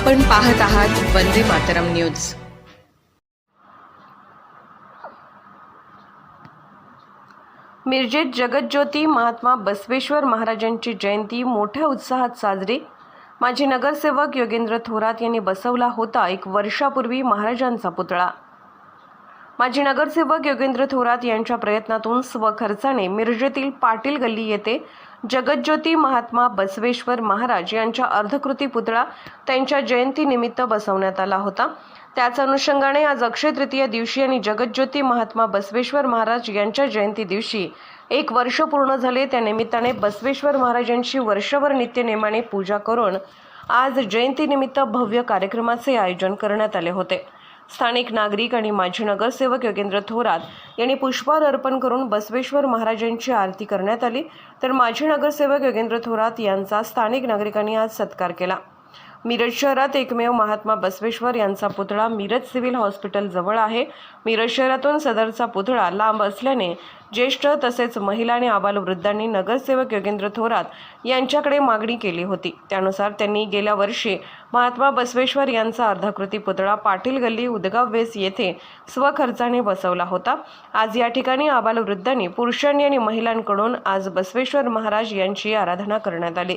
आपण पाहत आहात वंदे मातरम न्यूज. मिरजेत जगज्योती महात्मा बसवेश्वर महाराजांची जयंती मोठ्या उत्साहात साजरी. माजी नगरसेवक योगेंद्र थोरात यांनी बसवला होता एक वर्षापूर्वी महाराजांचा पुतळा. माजी नगरसेवक योगेंद्र थोरात यांच्या प्रयत्नातून स्वखर्चाने मिरजेतील पाटील गल्ली येथे जगज्योती महात्मा बसवेश्वर महाराज यांच्या अर्धकृती पुतळा त्यांच्या जयंतीनिमित्त बसवण्यात आला होता. त्याच अनुषंगाने आज अक्षय तृतीय दिवशी आणि जगज्योती महात्मा बसवेश्वर महाराज यांच्या जयंती दिवशी एक वर्ष पूर्ण झाले. त्या निमित्ताने बसवेश्वर महाराजांची वर्षभर नित्यनेमाने पूजा करून आज जयंतीनिमित्त भव्य कार्यक्रमाचे आयोजन करण्यात आले होते. स्थानिक नागरिक आणि माजी नगरसेवक योगेंद्र थोरात यांनी पुष्पहार अर्पण करून बसवेश्वर महाराजांची आरती करण्यात आली. तर माजी नगरसेवक योगेंद्र थोरात यांचा स्थानिक नागरिकांनी आज सत्कार केला. मिरज शहरात एकमेव महात्मा बसवेश्वर यांचा पुतळा मिरज सिव्हिल हॉस्पिटल जवळ आहे. मिरज शहरातून सदरचा पुतळा लांब असल्याने ज्येष्ठ तसेच महिला आणि आबालवृद्धांनी नगरसेवक योगेंद्र थोरात यांच्याकडे मागणी केली होती. त्यानुसार त्यांनी गेल्या वर्षी महात्मा बसवेश्वर यांचा अर्धाकृती पुतळा पाटील गल्ली उदगाव वेस येथे स्वखर्चाने बसवला होता. आज या ठिकाणी आबालवृद्धांनी पुरुषांनी आणि महिलांकडून आज बसवेश्वर महाराज यांची आराधना करण्यात आली.